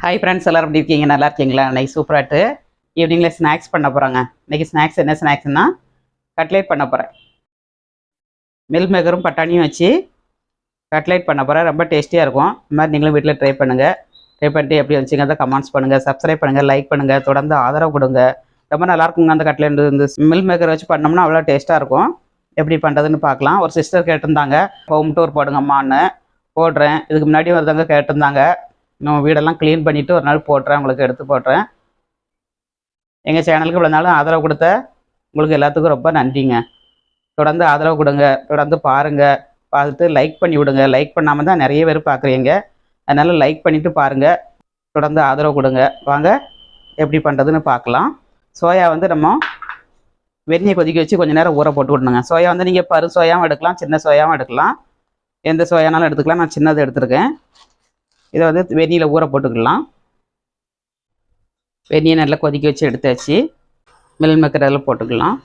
Hi friends எல்லாரும் எப்படி இருக்கீங்க? நல்லா இருக்கீங்களா? இன்னைக்கு சூப்பராட்டு ஈவினிங்கில் ஸ்நாக்ஸ் பண்ண போகிறாங்க இன்னைக்கு ஸ்நாக்ஸ் என்ன ஸ்நாக்ஸ்னா கட்லேட் பண்ண போகிறேன் மில் மேக்கரும் பட்டாணியும் வச்சு கட்லேட் பண்ண போகிறேன் ரொம்ப டேஸ்டியாக இருக்கும். இந்த மாதிரி நீங்களும் வீட்டில் ட்ரை பண்ணுங்கள் ட்ரை பண்ணிட்டு எப்படி வச்சுங்க அதை கமெண்ட்ஸ் பண்ணுங்கள் சப்ஸ்கிரைப் பண்ணுங்கள் லைக் பண்ணுங்கள் தொடர்ந்து ஆதரவு கொடுங்க. ரொம்ப நல்லாயிருக்குங்க அந்த கட்லேட் இந்த மில் மேக்கர் வச்சு பண்ணோம்னா அவ்வளோ டேஸ்ட்டாக இருக்கும். எப்படி பண்ணுறதுன்னு பார்க்கலாம். ஒரு சிஸ்டர் கேட்டிருந்தாங்க ஹோம் டூர் போடுங்கம்மான்னு. போடுறேன். இதுக்கு முன்னாடி ஒருத்தவங்க கேட்டிருந்தாங்க நான் வீடெல்லாம் க்ளீன் பண்ணிவிட்டு ஒரு நாள் போட்டுறேன் உங்களுக்கு எடுத்து போட்டுறேன். எங்கள் சேனலுக்கு இவ்வளோ நாளும் ஆதரவு கொடுத்த உங்களுக்கு எல்லாத்துக்கும் ரொம்ப நன்றிங்க. தொடர்ந்து ஆதரவு கொடுங்க தொடர்ந்து பாருங்கள் பார்த்துட்டு லைக் பண்ணி விடுங்க. லைக் பண்ணாமல் தான் நிறைய பேர் பார்க்குறீங்க. அதனால் லைக் பண்ணிவிட்டு பாருங்கள் தொடர்ந்து ஆதரவு கொடுங்க. வாங்க எப்படி பண்ணுறதுன்னு பார்க்கலாம். சோயா வந்து நம்ம வெந்நியை கொதிக்க வச்சு கொஞ்சம் நேரம் ஊற போட்டு விடணுங்க. சோயா வந்து நீங்கள் பரு சோயாவும் எடுக்கலாம் சின்ன சோயாவும் எடுக்கலாம். எந்த சோயானாலும் எடுத்துக்கலாம். நான் சின்னது எடுத்திருக்கேன். இதை வந்து வெந்நியில் ஊற போட்டுக்கலாம். வெந்நியை நல்லா கொதிக்க வச்சு எடுத்தாச்சு. மில் மேக்கர் போட்டுக்கலாம்.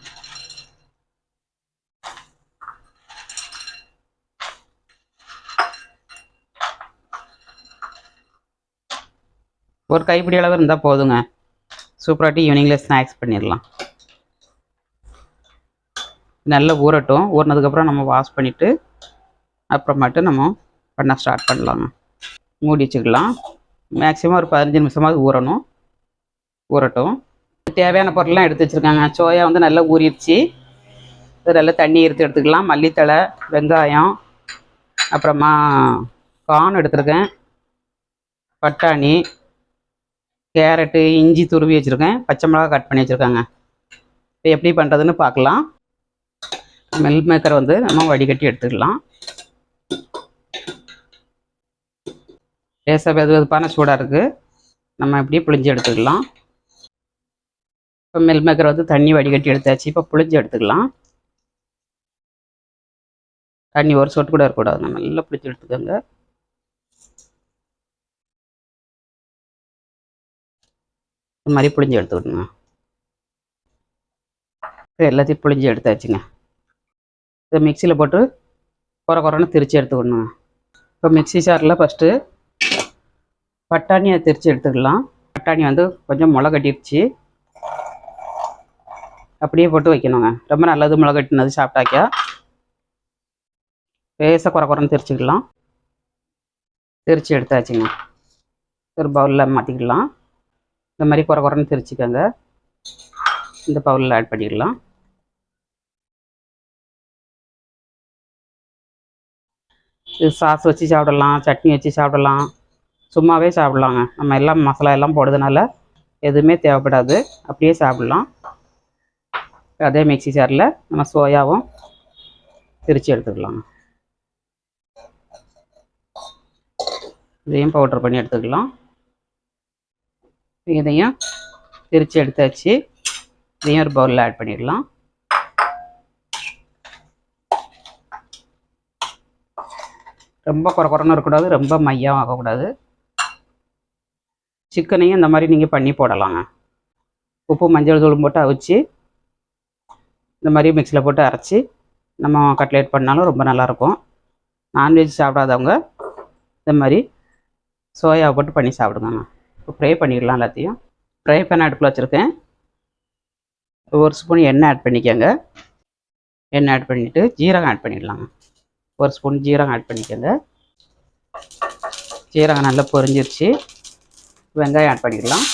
ஒரு கைப்பிடி அளவு இருந்தால் போதுங்க. சூப்பராட்டி ஈவினிங்கில் ஸ்நாக்ஸ் பண்ணிடலாம். நல்லா ஊறட்டும். ஊறினதுக்கப்புறம் நம்ம வாஷ் பண்ணிவிட்டு அப்புறமாட்டு நம்ம பண்ண ஸ்டார்ட் பண்ணலாங்க. மூடி வச்சுக்கலாம். மேக்ஸிமம் ஒரு பதினஞ்சு நிமிஷமாவது ஊறணும். ஊறட்டும். தேவையான பொருள்லாம் எடுத்து வச்சுருக்காங்க. சோயா வந்து நல்லா ஊறிடுச்சு. நல்லா தண்ணி எடுத்து எடுத்துக்கலாம். மல்லித்தழை வெங்காயம் அப்புறமா கார்ன் எடுத்திருக்கேன். பட்டாணி கேரட்டு இஞ்சி துருவி வச்சுருக்கேன். பச்சை மிளகா கட் பண்ணி வச்சுருக்காங்க. இப்போ எப்படி பண்ணுறதுன்னு பார்க்கலாம். மில்க் மேக்கரை வந்து நம்ம வடிகட்டி எடுத்துக்கலாம். லேசாக வெது வெதுப்பான சூடாக இருக்குது நம்ம இப்படியே புளிஞ்சு எடுத்துக்கலாம். இப்போ மில் மேக்கர் வந்து தண்ணி வடிகட்டி எடுத்தாச்சு. இப்போ புளிஞ்சு எடுத்துக்கலாம். தண்ணி ஒரு சொட்டு கூட இருக்கக்கூடாது. நம்ம நல்லா புளிஞ்சு எடுத்துக்கோங்க. இந்த மாதிரி புளிஞ்சு எடுத்துக்கணுங்க இப்போ எல்லாத்தையும் புளிஞ்சு எடுத்தாச்சுங்க. இதை மிக்சியில் போட்டு குறை குறைன்னு திரிச்சு எடுத்துக்கணுங்க இப்போ மிக்ஸி சாரில் ஃபஸ்ட்டு பட்டாணியை திரிச்சு எடுத்துக்கலாம். பட்டாணி வந்து கொஞ்சம் முளை கட்டிடுச்சு. அப்படியே போட்டு வைக்கணுங்க. ரொம்ப நல்லது முளை கட்டினது சாப்பிட்டாக்கா. பேச குறை குறைன்னு திரிச்சுக்கலாம். திரிச்சு எடுத்தாச்சுங்க. ஒரு பவுலில் மாற்றிக்கலாம் இந்த மாதிரி குறை குறைன்னு திரிச்சுக்கோங்க. இந்த பவுலில் ஆட் பண்ணிக்கலாம். இது சாஸ் வச்சு சாப்பிடலாம் சட்னி வச்சு சாப்பிடலாம். சும்மாவே சாப்பிட்லாங்க. நம்ம எல்லாம் மசாலா எல்லாம் போடுறதுனால எதுவுமே தேவைப்படாது. அப்படியே சாப்பிட்லாம். அதே மிக்சி சாரில் நம்ம சோயாவும் திரிச்சு எடுத்துக்கலாம் இதையும் பவுட்ரு பண்ணி எடுத்துக்கலாம். இதையும் திரிச்சு எடுத்தாச்சு. இதையும் ஒரு பவுலில் ஆட் பண்ணிடலாம். ரொம்ப குறை குறைன்னு இருக்கக்கூடாது ரொம்ப மையம் ஆகக்கூடாது. சிக்கனையும் இந்த மாதிரி நீங்கள் பண்ணி போடலாங்க. உப்பு மஞ்சள் தூள் போட்டு அவிச்சு இந்த மாதிரி மிக்சியில் போட்டு அரைச்சி நம்ம கட்லேட் பண்ணாலும் ரொம்ப நல்லாயிருக்கும். நான்வெஜ் சாப்பிடாதவங்க இந்த மாதிரி சோயாவை போட்டு பண்ணி சாப்பிடுங்க. இப்போ ஃப்ரை பண்ணிடலாம் எல்லாத்தையும். ஃப்ரை பேன் அடுப்பில் வச்சுருக்கேன். ஒரு ஸ்பூன் எண்ணெய் ஆட் பண்ணிக்கோங்க. எண்ணெய் ஆட் பண்ணிவிட்டு ஜீரகம் ஆட் பண்ணிடலாங்க. ஒரு ஸ்பூன் ஜீரகம் ஆட் பண்ணிக்கோங்க. ஜீரகம் நல்லா பொரிஞ்சிருச்சு. வெங்காயம் ஆட் பண்ணிக்கலாம்.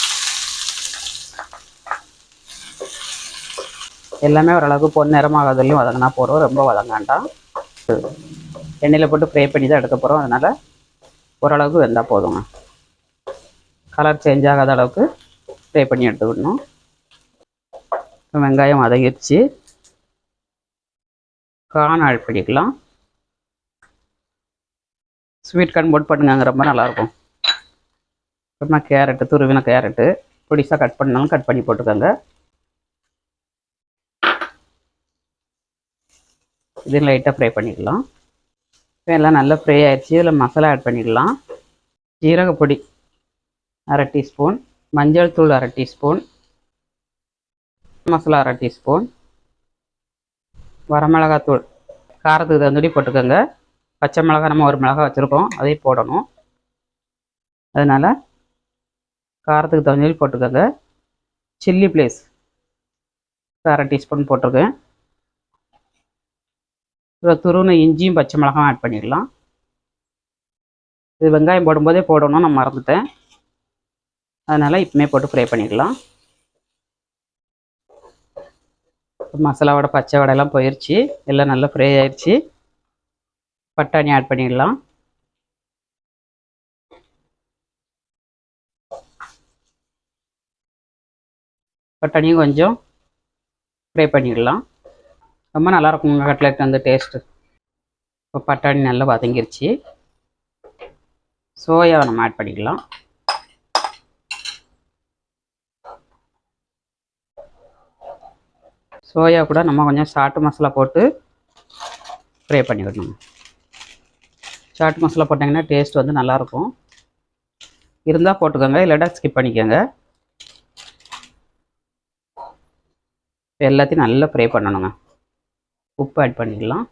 எல்லாமே ஓரளவுக்கு பொன் நிறமாகாதலையும் வதங்கினா போகிறோம் ரொம்ப வதங்காண்டாம் எண்ணெயில் போட்டு ஃப்ரை பண்ணி தான் எடுக்க போகிறோம் அதனால் ஓரளவுக்கு வெந்தால் போதுங்க. கலர் சேஞ்ச் ஆகாத அளவுக்கு ஃப்ரை பண்ணி எடுத்துக்கிடணும் வெங்காயம் வதங்கிடுச்சு. கான் ஆட் பண்ணிக்கலாம். ஸ்வீட் கார்ன் போட்டு பண்ணுங்க ரொம்ப நல்லாயிருக்கும் அப்புறமா கேரட்டு துருவின கேரட்டு பொடிசாக கட் பண்ணாலும் கட் பண்ணி போட்டுக்கோங்க. இது லைட்டாக ஃப்ரை பண்ணிக்கலாம் எல்லாம் நல்லா ஃப்ரை ஆயிடுச்சு. இதில் மசாலா ஆட் பண்ணிக்கலாம் ஜீரகப்பொடி அரை டீஸ்பூன் மஞ்சள் தூள் அரை டீஸ்பூன் மசாலா அரை டீஸ்பூன் வரமிளகாத்தூள் காரத்துக்கு தகுந்தபடி போட்டுக்கோங்க. பச்சை மிளகா நம்ம ஒரு மிளகா வச்சுருக்கோம். அதையும் போடணும். அதனால் காரத்துக்கு தகுந்த மாதிரி போட்டுக்கோங்க. சில்லி ப்ளேஸ் அரை டீஸ்பூன் போட்டிருக்கேன். இப்போ துருவின இஞ்சியும் பச்சை மிளகாயும் ஆட் பண்ணிடலாம் இது வெங்காயம் போடும்போதே போடணும் நான் மறந்துட்டேன். அதனால் இப்போமே போட்டு ஃப்ரை பண்ணிடலாம் மசாலாவோட பச்சை வடையெல்லாம் போயிடுச்சு எல்லாம் நல்லா ஃப்ரை ஆயிடுச்சு பட்டாணி ஆட் பண்ணிடலாம். பட்டாணியும் கொஞ்சம் ஃப்ரை பண்ணிடலாம். ரொம்ப நல்லாயிருக்கும் உங்கள் கட்லெட் வந்து டேஸ்ட்டு இப்போ பட்டாணி நல்லா வதங்கிருச்சு. சோயாவை நம்ம ஆட் பண்ணிக்கலாம். சோயா கூட நம்ம கொஞ்சம் சாட்டு மசாலா போட்டு ஃப்ரை பண்ணிவிடணும் சாட் மசாலா போட்டிங்கன்னா டேஸ்ட் வந்து நல்லாயிருக்கும். இருந்தால் போட்டுக்கோங்க இல்லாட்டா ஸ்கிப் பண்ணிக்கோங்க. எல்லாத்தையும் நல்லா ஃப்ரை பண்ணணுங்க. உப்பு ஆட் பண்ணிக்கலாம்.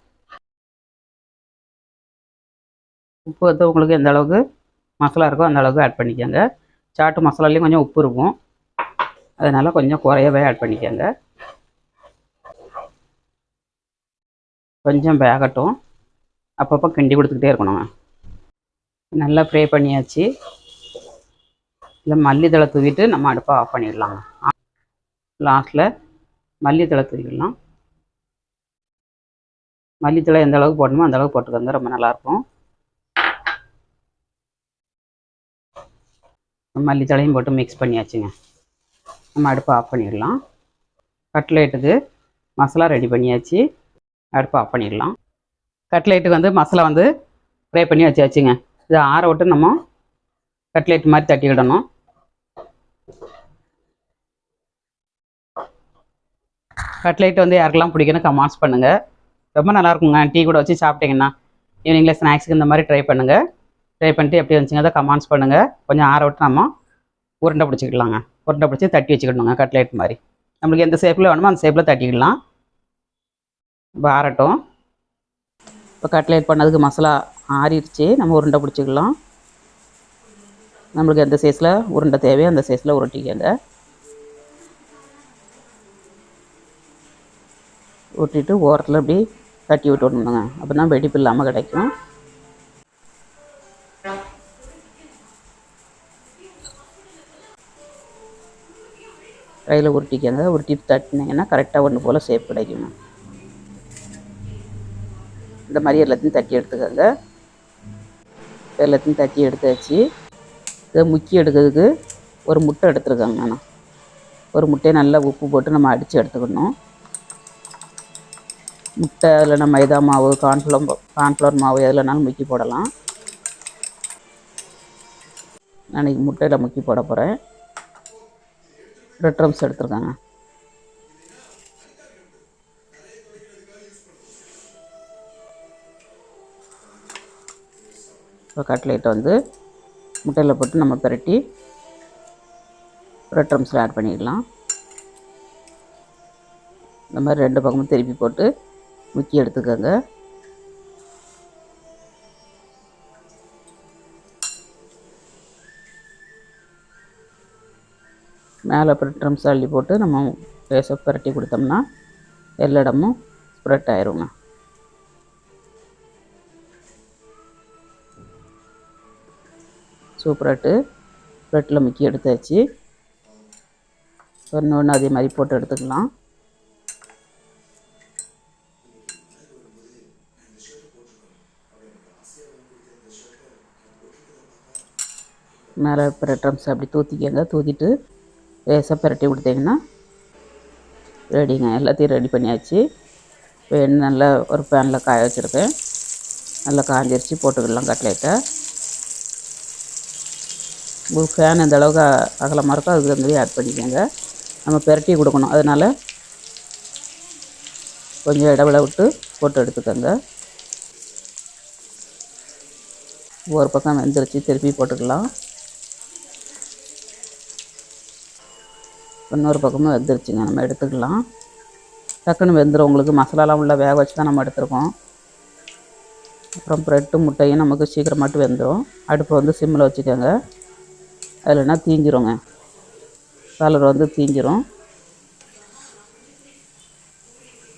உப்பு வந்து உங்களுக்கு எந்த அளவுக்கு மசாலா இருக்கோ அந்த அளவுக்கு ஆட் பண்ணிக்கோங்க. சாட்டு மசாலாலேயும் கொஞ்சம் உப்பு இருக்கும். அதனால் கொஞ்சம் குறையவே ஆட் பண்ணிக்கோங்க. கொஞ்சம் வேகட்டும். அப்பப்போ கிண்டி கொடுத்துக்கிட்டே இருக்கணுங்க. நல்லா ஃப்ரை பண்ணியாச்சு. இல்லை மல்லித்தழை தூவிட்டு நம்ம அடுப்பை ஆஃப் பண்ணிடலாங்க. லாஸ்ட்டில் மல்லித்தழை தூவிடலாம் மல்லித்தழை எந்த அளவுக்கு போடணுமோ அந்த அளவுக்கு போட்டுக்கோங்க ரொம்ப நல்லாயிருக்கும். மல்லித்தழையும் போட்டு மிக்ஸ் பண்ணியாச்சுங்க. நம்ம அடுப்பை ஆஃப் பண்ணிடலாம். கட்லேட்டுக்கு மசாலா ரெடி பண்ணியாச்சு. அடுப்பை ஆஃப் பண்ணிடலாம். கட்லேட்டுக்கு வந்து மசாலா வந்து ஃப்ரை பண்ணி வச்சாச்சுங்க. இதை ஆற விட்டு நம்ம கட்லேட் மாதிரி தட்டிக்கிடணும். கட்லைட் வந்து யாருக்கெல்லாம் பிடிக்குன்னு கமெண்ட்ஸ் பண்ணுங்கள் ரொம்ப நல்லா இருக்குங்க டீ கூட வச்சு சாப்பிட்டீங்கன்னா ஈவினிங்கில் ஸ்நாக்ஸுக்கு இந்த மாதிரி ட்ரை பண்ணுங்கள் ட்ரை பண்ணிட்டு எப்படி வந்துச்சுங்க அதை கமெண்ட்ஸ் பண்ணுங்கள் கொஞ்சம் ஆற விட்டு நம்ம உருண்டை பிடிச்சிக்கலாங்க உருண்டை பிடிச்சி தட்டி வச்சுக்கணுங்க கட்லைட் மாதிரி. நம்மளுக்கு எந்த ஷேப்பில் வேணுமோ அந்த ஷேப்பில் தட்டிக்கிடலாம். இப்போ ஆறட்டும். இப்போ கட்லைட் பண்ணதுக்கு மசாலா ஆறிடுச்சு. நம்ம உருண்டை பிடிச்சிக்கலாம் நம்மளுக்கு எந்த சைஸில் உருண்டை தேவையோ அந்த சைஸில் உருட்டிக்கங்க. ஊட்டிட்டு ஓரத்தில் அப்படி தட்டி விட்டு விடணுங்க அப்போ தான் வெடிப்பு இல்லாமல் கிடைக்கும். கையில் உருட்டிக்கங்க. உருட்டி தட்டினீங்கன்னா கரெக்டாக ஒன்று போல் சேஃப் கிடைக்குங்க. இந்த மாதிரி எல்லாத்தையும் தட்டி எடுத்துக்கோங்க. எல்லாத்தையும் தட்டி எடுத்தாச்சு. இதை முக்கி எடுக்கிறதுக்கு ஒரு முட்டை எடுத்துருக்காங்க. நான் ஒரு முட்டையை நல்லா உப்பு போட்டு நம்ம அடித்து எடுத்துக்கணும். முட்டை இல்லைனா மைதா மாவு கார்ன்ஃப்ளவர் கார்ன்ஃப்ளவர் மாவு எதுலனாலும் முக்கி போடலாம். நான் இன்றைக்கி முட்டையில் முக்கி போட போகிறேன் ரெட் ட்ரம்ஸ் எடுத்துருக்காங்க. இப்போ கட்லேட்டை வந்து முட்டையில் போட்டு நம்ம பிரட்டி ரெட் ட்ரம்ஸில் ஆட் பண்ணிடலாம். இந்த மாதிரி ரெண்டு பக்கமும் திருப்பி போட்டு முக்கி எடுத்துக்கோங்க. மேலே ட்ரம்ஸ் அள்ளி போட்டு நம்ம லேசாக பிரட்டி கொடுத்தோம்னா எல்லா இடமும் ஸ்ப்ரெட் ஆயிருங்க. சூப்பராட்டு ப்ரெட்டில் முக்கி எடுத்தாச்சு. ஒன்று ஒன்று அதே மாதிரி போட்டு எடுத்துக்கலாம். மேலே பிரெட் அப்படி தூத்திக்கங்க. தூத்திட்டு லேசாக பிரட்டி கொடுத்தீங்கன்னா ரெடிங்க எல்லாத்தையும் ரெடி பண்ணியாச்சு. இப்போ எண்ணெய் நல்லா ஒரு பேனில் காய வச்சுருக்கேன். நல்லா காஞ்சிருச்சு. போட்டுக்கலாம் கட்லேட்டை உங்களுக்கு ஃபேன் எந்த அளவுக்கு அகலமாக இருக்கோ அதுக்கு தகுந்த ஆட் பண்ணிக்கோங்க. நம்ம பெரட்டி கொடுக்கணும். அதனால் கொஞ்சம் இடவிட விட்டு போட்டு எடுத்துக்கோங்க. ஒரு பக்கம் வெந்துருச்சு. திருப்பி போட்டுக்கலாம். இன்னொரு பக்கமும் வெந்துருச்சுங்க. நம்ம எடுத்துக்கலாம். டக்குன்னு வெந்துடும் உங்களுக்கு மசாலாலாம் உள்ள வேக வச்சு தான் நம்ம எடுத்துருக்கோம். அப்புறம் ப்ரெட்டு முட்டையும் நமக்கு சீக்கிரமாட்டு வெந்துடும் அடுப்பை வந்து சிம்மில் வச்சுக்கோங்க. அதில்னா தீஞ்சிருங்க. கலர் வந்து தீஞ்சிரும்.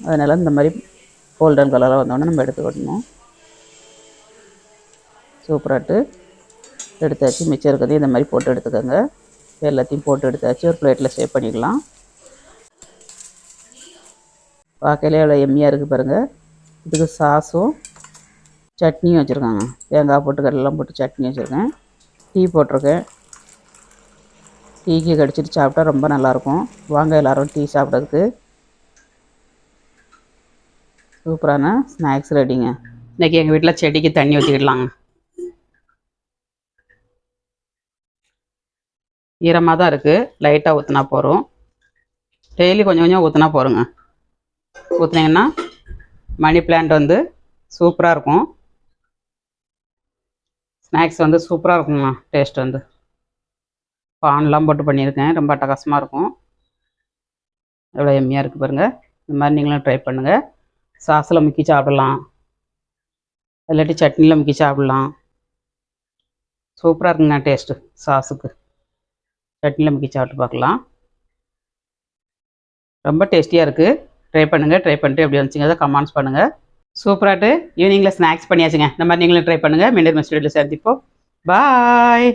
அதனால் இந்த மாதிரி கோல்டன் கலராக வந்தோடனே நம்ம எடுத்துக்கணும். சூப்பராட்டு. எடுத்தாச்சு. மிச்சம் இருக்கிறதையும் இந்த மாதிரி போட்டு எடுத்துக்கோங்க. எல்லாத்தையும் போட்டு எடுத்தாச்சு. ஒரு பிளேட்டில் சேவ் பண்ணிக்கலாம். பார்க்கலே எவ்வளோ எம்மியாக இருக்குது பாருங்கள் இதுக்கு சாஸும் சட்னியும் வச்சுருக்காங்க. தேங்காய் போட்டு கடலாம் போட்டு சட்னி வச்சுருக்கேன். டீ போட்டிருக்கேன். டீக்கு கடிச்சிட்டு சாப்பிட்டா ரொம்ப நல்லாயிருக்கும் வாங்க எல்லோரும் டீ சாப்பிட்றதுக்கு. சூப்பரான ஸ்நாக்ஸ் ரெடிங்க இன்றைக்கி எங்கள் வீட்டில் செடிக்கு தண்ணி ஊற்றிக்கிடலாங்க ஈரமாக தான் இருக்குது லைட்டாக ஊற்றினா போகிறோம் டெய்லி கொஞ்சம் கொஞ்சம் ஊற்றினா போகிறோங்க ஊற்றுனீங்கன்னா மணி பிளான்ட் வந்து சூப்பராக இருக்கும். ஸ்நாக்ஸ் வந்து சூப்பராக இருக்குங்க டேஸ்ட் வந்து. பான்லாம் போட்டு பண்ணியிருக்கேன். ரொம்ப அட்டகாசமாக இருக்கும். எவ்வளோ எம்மியாக இருக்குது பாருங்கள் இந்த மாதிரி நீங்களும் ட்ரை பண்ணுங்கள் சாஸில் முக்கி சாப்பிடலாம். இல்லாட்டி சட்னியில் முக்கி சாப்பிடலாம். சூப்பராக இருக்குங்க டேஸ்ட்டு சாஸுக்கு சட்னியில் முக்கி சாப்பிட்டு பார்க்கலாம். ரொம்ப டேஸ்டியாக இருக்குது ட்ரை பண்ணுங்கள் ட்ரை பண்ணிட்டு எப்படி வந்துச்சுங்க அதை கமெண்ட்ஸ் பண்ணுங்கள் சூப்பராட்டு ஈவினிங்கில் ஸ்நாக்ஸ் பண்ணியாச்சுங்க. இந்த மாதிரி நீங்களும் ட்ரை பண்ணுங்கள் மீண்டும் ஸ்டூடியோவில் சந்திப்போம். பாய்